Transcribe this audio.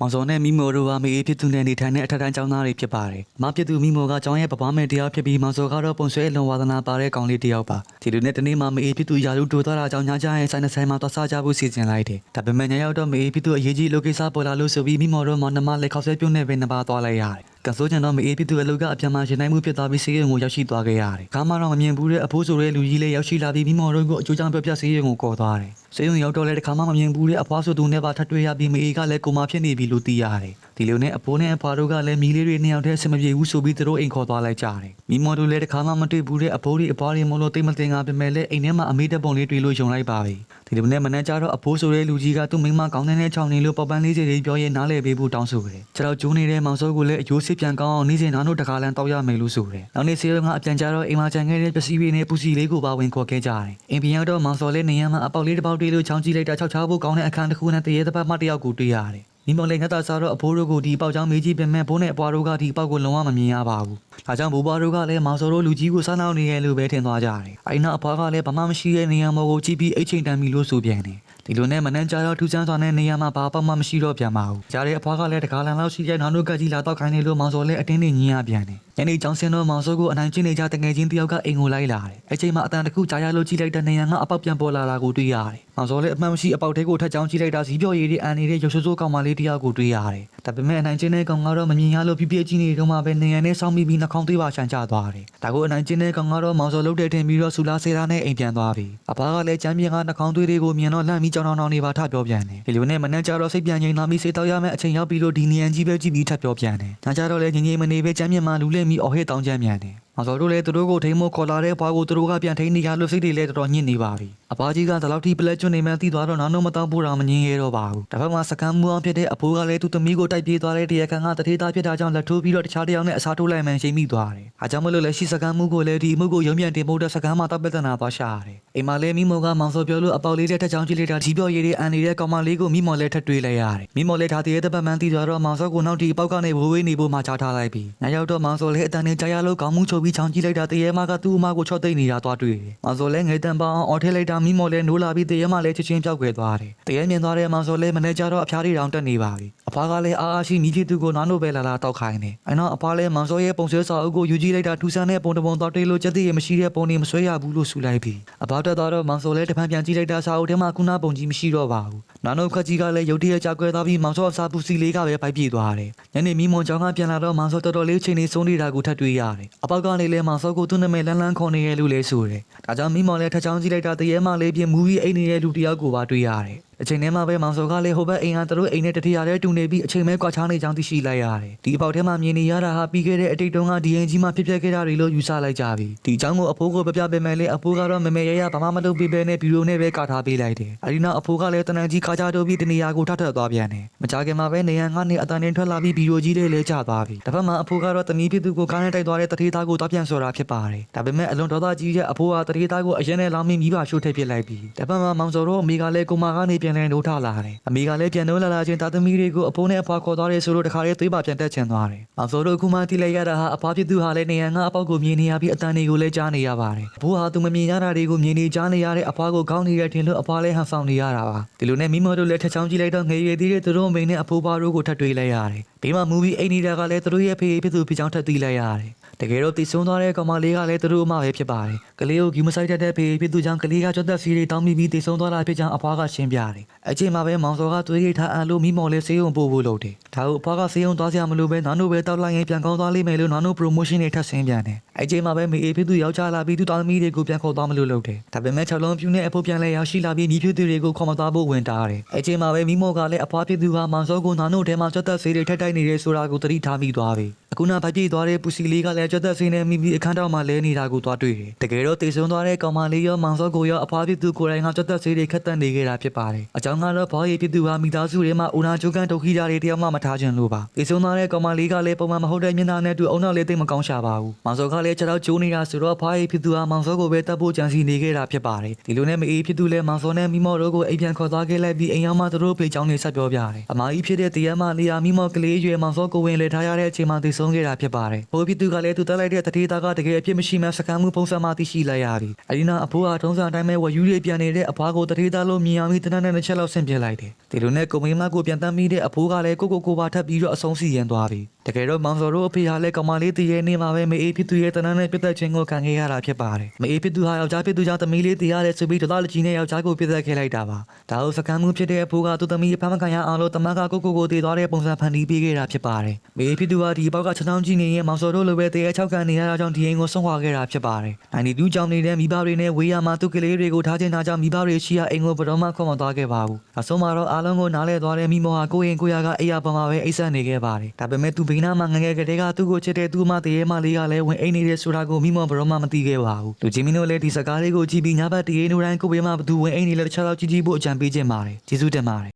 မောင်စောနဲ့မိမိုတို့ကမေအေးဖြစ်သူနဲ့နေထိုင်တဲ့အထက်တန်းကျောင်းသားတွေဖြစ်ပါတယ်။မဖြစ်သူမိမိုကကျောင်းရဲ့ပပမဲ့တရားဖြစ်ပြီးမောင်စောကတော့ပုံဆွဲလွန်ဝါသနာပါတဲ့ကောင်လေးတစ်ယောက်ပါ။ဒီလိုနဲ့တနေ့မှမေအေးဖြစ်သူယာလူတိုးသွားတာကြောင့်ညချရဲ့ဆိုင်နဆိုင်မှာသွားစားကြဖို့စီစဉ်လိုက်တယ်။ဒါပေမဲ့ညရောက်တော့မေအေးဖြစ်သူအရေးကြီးလိုကိစ္စပေါ်လာလို့ဆိုပြီးမိမိုတို့မောင်နှမလက်ခောက်ဆွဲပြုံးနေပဲနှစ်ပါးသွားလိုက်ရတယ်။ ကန်ဆိုးချန်တော့မေအေးဖြစ်သူအလုပ်ကအပြန်မှာရှင်နိုင်မှုဖြစ်သွားပြီးစီးရုံကိုရောက်ရှိသွားခဲ့ရတယ်။ခါမှတော့မမြင်ဘူးတဲ့အဖိုးဆိုတဲ့လူကြီးလေးရောက်ရှိလာပြီးမိမိုတို့ကိုအကျိုးကြောင့်ပြပြစီးရုံကိုခေါ်သွားတယ်။စေယုံရောက်တော့လဲတခါမှမမြင်ဘူးတဲ့အဖွားဆိုသူနဲ့ပါထပ်တွေ့ရပြီးမေအေးကလည်းကိုမဖြစ်နေပြီလို့သိရတယ်။ဒီလိုနဲ့အဖိုးနဲ့အဖွားတို့ကလည်းမီးလေးတွေနှစ်ယောက်တည်းဆင်မပြေဘူးဆိုပြီးသူတို့အိမ်ခေါ်သွားလိုက်ကြတယ်။မိမော်တို့လည်းတခါမှမတွေ့ဘူးတဲ့အဖိုးတွေအဖွားတွေမလို့တိတ်မတင်ငါပြင်မဲ့လဲအိမ်ထဲမှာအမေတက်ပုံလေးတွေ့လို့ယုံလိုက်ပါပြီ။ဒီလိုနဲ့မနေ့ကျတော့အဖိုးဆိုတဲ့လူကြီးကသူ့မိန်းမကောင်းတဲ့နဲ့ချောင်းနေလို့ပပန်းလေးစီတွေပြောရင်နားလေပေးဖို့တောင်းဆိုတယ်။ကျွန်တော်ကျိုးနေတဲ့မောင်စောကိုလည်းအယိုးစစ်ပြန်ကောင်းအောင်နေ့စဉ်နားတို့တခါလန်တောက်ရမယ်လို့ဆိုတယ်။နောက်နေ့ဆေးရုံကအပြန်ကျတော့အိမ်မှာခြံခဲ့တဲ့ပစ္စည်းတွေနဲ့ပူစီလေးကိုပါဝင်ခေါ်ခဲ့ကြတယ်။အိမ်ပြန်ရောက်တော့မောင်စောလေးနေရမှာအပေါက်လေးတစ်ပေါက်တွေ့လို့ချောင်းကြည့်လိုက်တာခြောက်ချားဖို့ကောင်းတဲ့အခန်းတစ်ခုနဲ့တရေတစ်ပတ်မှတစ်ယောက်ကိုတွေ့ရတယ်။မိမောင်လေးငါသားစားတော့အဖိုးတို့ကိုဒီပေါက်ချောင်းမေးကြည့်ပေမဲ့ဘိုးနဲ့အပွားတို့ကဒီပေါက်ကိုလုံးဝမမြင်ရပါဘူး။ဒါကြောင့်ဘိုးဘွားတို့ကလည်းမောင်စောတို့လူကြီးကိုစားနောက်နေရလို့ပဲထင်သွားကြတယ်။အဲဒီနောက်အဖွားကလည်းဘာမှမရှိတဲ့နေရာမောကိုကြည့်ပြီးအိတ်ချိန်တန်ပြီလို့ဆိုပြန်တယ်။ဒီလိုနဲ့မနှမ်းကြတော့ထူးဆန်းစွာနဲ့နေရာမှာဘာပေါက်မှမရှိတော့ပြန်ပါဘူး။ကြားတဲ့အဖွားကလည်းတကားလန်လောက်ရှိတဲ့နောက်တို့ကကြီးလာတော့ခိုင်းနေလို့မောင်စောလည်းအတင်းနဲ့ညင်းရပြန်တယ်။ညနေကျောင်းဆင်းတော့မောင်စောကိုအနိုင်ကျင့်နေကြတငယ်ချင်းတယောက်ကအိမ်ကိုလိုက်လာတယ်။အချိန်မှာအတန်တစ်ခုကြားရလို့ကြည့်လိုက်တဲ့နေရာကအပေါက်ပြန်ပေါ်လာတာကိုတွေ့ရတယ်။မောင်စောလည်းအမှန်မရှိအပေါက်ထဲကိုထပ်ချောင်းကြည့်လိုက်တာစီးပြော့ရည်တွေအန်နေတဲ့ရုပ်ဆိုးဆိုးကောင်မလေးတယောက်ကိုတွေ့ရတယ်။ဒါပေမဲ့အနိုင်ကျင့်တဲ့ကောင်ကတော့မမြင်ရလို့ပြပြကြီးနေတော့မှပဲနေရနဲ့စောင်းမိပြီးနှာခေါင်းသေးပါရှန်ချသွားတယ်။ဒါကိုအနိုင်ကျင့်တဲ့ကောင်ကတော့မောင်စောလုတ်တဲ့တင်ပြီးတော့ဆူလာစေတာနဲ့အိမ်ပြန်သွားပြီ။အဖားကလည်းချမ်းမြေကနှာခေါင်းသွေးတွေကိုမြင်တော့လှမ်းပြီးကြောင်တောင်တောင်နေပါထပြောပြန်တယ်။ဒီလိုနဲ့မနှက်ကြတော့စိတ်ပြန်ငြိမ်လာပြီးစေတောက်ရမယ့်အချိန်ရောက်ပြီးလို့ဒီနေရန်ကြီးပဲကြည့်ပြီးထပ်ပြောပြန်တယ်။ညကြတော့လည်းငြိမ်ငြိမ်မနေပဲချမ်းမြေမှာလူလဲမိအော်ဟစ်တောင်းချမ်းပြန်တယ်။ မောင်စောတို့လည်းသူတို့ကိုထိမ့်မို့ခေါ်လာတဲ့ဘွားကိုသူတို့ကပြန်ထိန်းနေရလို့စိတ်တွေလည်းတော်တော်ညစ်နေပါပြီ။အဘွားကြီးကဒီလောက်ထိပလက်ကျွန်းနေမှန်းသိသွားတော့နောက်တော့မတောင်းဖို့တော့မငြင်းရတော့ပါဘူး။တစ်ဖက်မှာစကမ်းမှုအောင်ဖြစ်တဲ့အဖိုးကလည်းသူ့သမီးကိုတိုက်ပြေးသွားတဲ့တရားခံကတထေးသားဖြစ်တာကြောင့်လက်ထိုးပြီးတော့တခြားတစ်ယောက်နဲ့အစားထိုးလိုက်မှန်ရှိမိသွားတယ်။အားကြောင့်မလို့လည်းရှိစကမ်းမှုကိုလည်းဒီအမှုကိုရုံးပြန်တင်ဖို့တဲ့စကမ်းမှာတပ်ပက်တနာသွားရှာရတယ်။အိမ်မှာလည်းမိမောကမောင်စောပြောလို့အပေါက်လေးတဲ့ထက်ချောင်းကြည့်လိုက်တာဒီပြောရည်တွေအန်နေတဲ့ကောင်မလေးကိုမိမောလည်းထပ်တွေးလိုက်ရတယ်။မိမောလည်းဒါတည်းရဲ့တပတ်မှန်သိသွားတော့မောင်စောကိုနောက်ဒီအပေါက်ကနေဝေးဝေးနေဖို့မှချထားလိုက်ပြီးညရောက်တော့မောင်စောလည်းအတန်နဲ့ကြားရလို့ခေါင်းမှုချုပ်ပြီးချောင်းကြည့်လိုက်တာတရေမကသူ့အမကိုချော့သိမ့်နေတာသွားတွေ့တယ်။မောင်စောလည်းငိတ်တန်ပေါအောင်အော်ထဲလိုက်တာမိမောလည်းနိုးလာပြီးတရေမလည်းချက်ချင်းပြောက်ွယ်သွားတယ်။တရေမြင်သွားတဲ့မောင်စောလည်းမနေကြတော့အဖျားတွေတောင်တက်နေပါပြီ။အ ဖားကလည်းအားအားရှိမိချစ်သူကိုနားနို့ပဲလာလာတောက်ခိုင်းတယ်။အဲနောက်အဖားလည်းမောင်စောရဲ့ပုံဆွဲစာအုပ်ကိုယူကြည့်လိုက်တာထူဆန်းတဲ့ပုံတပုံတော့တေးလို့ချက်သေးရမရှိတဲ့ပုံတွေမဆွဲရဘူးလို့ဆူလိုက်ပြီးအဖားတက်သွားတော့မောင်စောလည်းတပံပြန်ကြည့်လိုက်တာစာအုပ်ထဲမှာခုနပုံကြီးမရှိတော့ပါဘူး။နာနို့ခက်ကြီးကလည်းရုတ်တရက်ကြောက်ကွဲသွားပြီးမောင်စောအစာပူစီလေးကပဲပိုက်ပြေးသွားတယ်။ညနေမိမွန်ကြောင်ကပြန်လာတော့မောင်စောတော်တော်လေးချိန်နေဆုံးနေတာကိုထပ်တွေ့ရတယ်။အပေါက်ကနေလည်းမောင်စောကိုသူ့နာမည်လန်းလန်းခေါ်နေရလို့လဲဆိုတယ်။ဒါကြောင့်မိမောင်လည်းထချောင်းကြည့်လိုက်တာတရေမလေးပြင်းမူပြီးအိတ်နေတဲ့လူတစ်ယောက်ကိုပါတွေ့ရတယ်။အချိန်ထဲမှာပဲမောင်စောကလည်းဟိုဘက်အိမ်ကသူတို့အိမ်နဲ့တတိယရဲတူနေပြီးအချိန်မဲကွာချားနေကြောင်းသိရှိလိုက်ရတယ်။ဒီအပေါက်ထဲမှာမြင်နေရတာဟာပြီးခဲ့တဲ့အတိတ်တုန်းကဒီရင်ကြီးမှဖြစ်ပျက်ခဲ့တာတွေလို့ယူဆလိုက်ကြပြီ။ဒီအကြောင်းကိုအဖိုးကိုပြပြပေးမယ်လေအဖိုးကတော့မမေရရဘာမှမလုပ်ပေးဘဲနဲ့ဘီရိုနဲ့ပဲကာထားပေးလိုက်တယ်။အဲဒီနောက်အဖိုးကလည်းတနန်ကြီးခါချတိုးပြီးတနေရာကိုထပ်ထပ်သွားပြန်တယ်။မကြခင်မှာပဲနေရန်ကနေအတန်တင်ထွက်လာပြီးဘီရိုကြီးလေးလဲကျသွားပြီ။တစ်ဖက်မှာအဖိုးကတော့တမီးဖြစ်သူကိုကားနဲ့တိုက်သွားတဲ့တထေးသားကိုတောက်ပြန်ဆိုတာဖြစ်ပါတယ်။ဒါပေမဲ့အလွန်ဒေါသကြီးတဲ့အဖိုးကတထေးသားကိုအရင်နဲ့လောင်းမိမိပါရှို့ထည့်ပစ်လိုက်ပြီးတစ်ဖက်မှာမောင်စောတို့အမေကလည်းကိုမာကနေပြန်လဲနှိုးထလာတယ်။အမေကလည်းပြန်နှိုးလာလာချင်းသားသမီးတွေကိုအဖိုးနဲ့အဖွားခေါ်သွားတယ်ဆိုလို့တခါလေးသွေးပါပြန်တက်ချင်သွားတယ်။မောင်စောတို့အခုမှတိလိုက်ရတာဟာအဖွားဖြစ်သူဟာလည်းနေရန်ကအပေါက်ကိုမြင်နေရပြီးအတန်တွေကိုလည်းကြားနေရပါတယ်။အဖိုးဟာသူမမြင်ရတာတွေကိုမြင်နေကြားနေရတဲ့အဖွားကိုကောင်းနေရထင်လို့အဖွားလည်းဟန်ဆောင်နေရတာပါ။ဒီလိုနဲ့မိမတို့လည်းထချောင်းကြည့်လိုက်တော့ငယ်ရွယ်သေးတဲ့သူတို့အမိနဲ့အဖိုးပါတို့ကိုထပ်တွေ့လိုက်ရတယ်။ဘေးမှာမူဗီအိမ်နေတာကလည်းသူတို့ရဲ့ဖေးဖြစ်သူဖြစ်ကြောင်းထပ်သိလိုက်ရတယ်။တကယ်တော့တည်ဆုံးသွားတဲ့ကောင်မလေးကလည်းသူတို့အမပဲဖြစ်ပါတယ်။ကလေးကိုဂီမဆိုင်တတ်တဲ့ဖေးဖြစ်သူကြောင့်ကလေးကကြွတ်သက်စီတွေတောင်းမိပြီးတည်ဆုံးသွားတာဖြစ်ကြောင်းအဖွားကရှင်းပြတယ်။အချိန်မှာပဲမောင်စောကသွေးရိတ်ထားအန်လို့မိမော်လေးဆေးရုံပို့ဖို့လုပ်တယ်။ဒါကိုအဖွားကဆေးရုံသွားစရာမလိုပဲနာနိုပဲတောက်လိုက်ရင်ပြန်ကောင်းသွားလိမ့်မယ်လို့နာနို promotion တွေထပ်ဆင်းပြန်တယ်။အချိန်မှာပဲမေအေဖြစ်သူယောက်ျားလာပြီးသူတောင်းသမီးတွေကိုပြန်ခေါ်သွားမလို့လုပ်တယ်။ဒါပေမဲ့၆လုံးပြူနဲ့အဖိုးပြန်လဲရောက်ရှိလာပြီးညီဖြစ်သူတွေကိုခေါ်မသွားဖို့ဝင်တားတယ်။အချိန်မှာပဲမိမော်ကလည်းအဖွားဖြစ်သူဟာမောင်စောကိုနာနိုထဲမှာကြွတ်သက်ဆေးတွေထက်တိုက်နေတယ်ဆိုတာကိုသတိထားမိသွားပြီ။အခုနောက်ဗိုက်ပြေးသွားတဲ့ပူစီလေးကလည်းကြွတ်သက်ဆေးနဲ့မိမိအခန်းတော်မှာလဲနေတာကိုသွားတွေ့တယ်။တကယ်တော့တေဆုံးသွားတဲ့ကောင်မလေးရောမောင်စောကိုရောအဖွားဖြစ်သူကိုယ်တိုင်ကကြွတ်သက်ဆေးတွေခက်တက်နေခဲ့တာဖြစ်ပါတယ်။အကြောင်းကတော့ဘောရီဖြစ်သူဟာမိသားစုထဲမှာဦးနာချိုးကန်ဒုက္ခိတာတွေတယောက်မှမထားခြင်းလို့ပါ။ဒီဆုံးသားတဲ့ကောင်မလေးကလည်းပုံမှန်မဟုတ်တဲ့မျက်နှာနဲ့တူအုံနောက်လေးသိမ့်မကောင်းရှာပါဘူး။မောင်စောကလည်းခြေတော့ကျိုးနေတာဆိုတော့ဖွားရီဖြစ်သူဟာမောင်စောကိုပဲတတ်ဖို့ကြံစီနေခဲ့တာဖြစ်ပါတယ်။ဒီလိုနဲ့မအေးဖြစ်သူလည်းမောင်စောနဲ့မိမောတို့ကိုအိမ်ပြန်ခေါ်သွားခဲ့လိုက်ပြီးအိမ်ရောက်မှသူတို့ဖေချောင်းနေဆက်ပြောပြတယ်။အမကြီးဖြစ်တဲ့တရားမလေးယာမိမောကလေးရွယ်မောင်စောကိုဝင်လေထားရတဲ့အချိန်မှာတည်ဆုံးခဲ့တာဖြစ်ပါတယ်။ဘိုးဖြစ်သူကလည်းသူတက်လိုက်တဲ့တတိသားကတကယ်အဖြစ်မရှိမှစကမ်းမှုပုံစံမှသိရှိလိုက်ရပြီ။အဲဒီနောက်အဖိုးဟာထုံးစံအတိုင်းပဲဝယူရီပြန်နေတဲ့အဖွားကိုတတိသားလို့မြင်အောင်ပြီးတနက်နဲ့တစ်ချက်လောက်ဆင်ပြလိုက်တယ်။ဒီလိုနဲ့ကိုမိမကိုပြန်တမ်းမိတဲ့အဖိုးကလည်းကိုကိုကိုပါထပ်ပြီးတော့အဆုံးစီရင်သွားပြီ။ တကယ်တော့မောင်စောတို့အဖေဟာလည်းကောင်မလေးတည်ရဲ့နေမှာပဲမအေးဖြစ်သူရဲ့တနက်နဲ့ပြတ်သက်ခြင်းကိုခံခဲ့ရတာဖြစ်ပါတယ်။မအေးဖြစ်သူဟာယောက်ျားဖြစ်သူကြောင့်သမီးလေးတည်ရတဲ့ဆိုပြီးဒေသလူကြီးနဲ့ယောက်ျားကိုပြတ်သက်ခဲ့လိုက်တာပါ။ဒါဟုတ်စကမ်းမှုဖြစ်တဲ့အဖိုးကသူ့သမီးဖမ်းမခံရအောင်လို့တမန်ကကိုကိုကိုတည်သွားတဲ့ပုံစံဖန်တီးပေးခဲ့တာဖြစ်ပါတယ်။မအေးဖြစ်သူဟာဒီဘောက်ကချောင်းချောင်းကြီးနေရင်မောင်စောတို့လိုပဲတည်ရဲ့၆ကန်နေရတာကြောင့်ဒီအိမ်ကိုဆုံးခွာခဲ့တာဖြစ်ပါတယ်။92ကြောင့်နေတဲ့မိဘတွေနဲ့ဝေးရမှာသူ့ကလေးတွေကိုထားချင်တာကြောင့်မိဘတွေရှိရာအိမ်ကိုဘယ်တော့မှခေါ်မသွားခဲ့ပါဘူး။အဆုံးမှာတော့အားလုံးကိုနားလဲသွားတဲ့မိမောဟာကိုရင်ကိုရကအိယာပေါ်မှာပဲအိတ်ဆက်နေခဲ့ပါတယ်။ဒါပေမဲ့သူဘိန်းနာမှာငငယ်ကလေးကသူ့ကိုချစ်တဲ့သူ့မတရေမလေးကလည်းဝင်အိမ်နေတဲ့ဆိုတာကိုမိမောဘယ်တော့မှမသိခဲ့ပါဘူး။လူချင်းမင်းတို့လည်းဒီစကားလေးကိုကြည့်ပြီးညဘက်တရေနိုးတိုင်းကိုဘေးမှာဘသူဝင်အိမ်နေလဲတခြားတော့ကြည့်ကြည့်ဖို့အကြံပေးခြင်းပါတယ်။ကျေးဇူးတင်ပါတယ်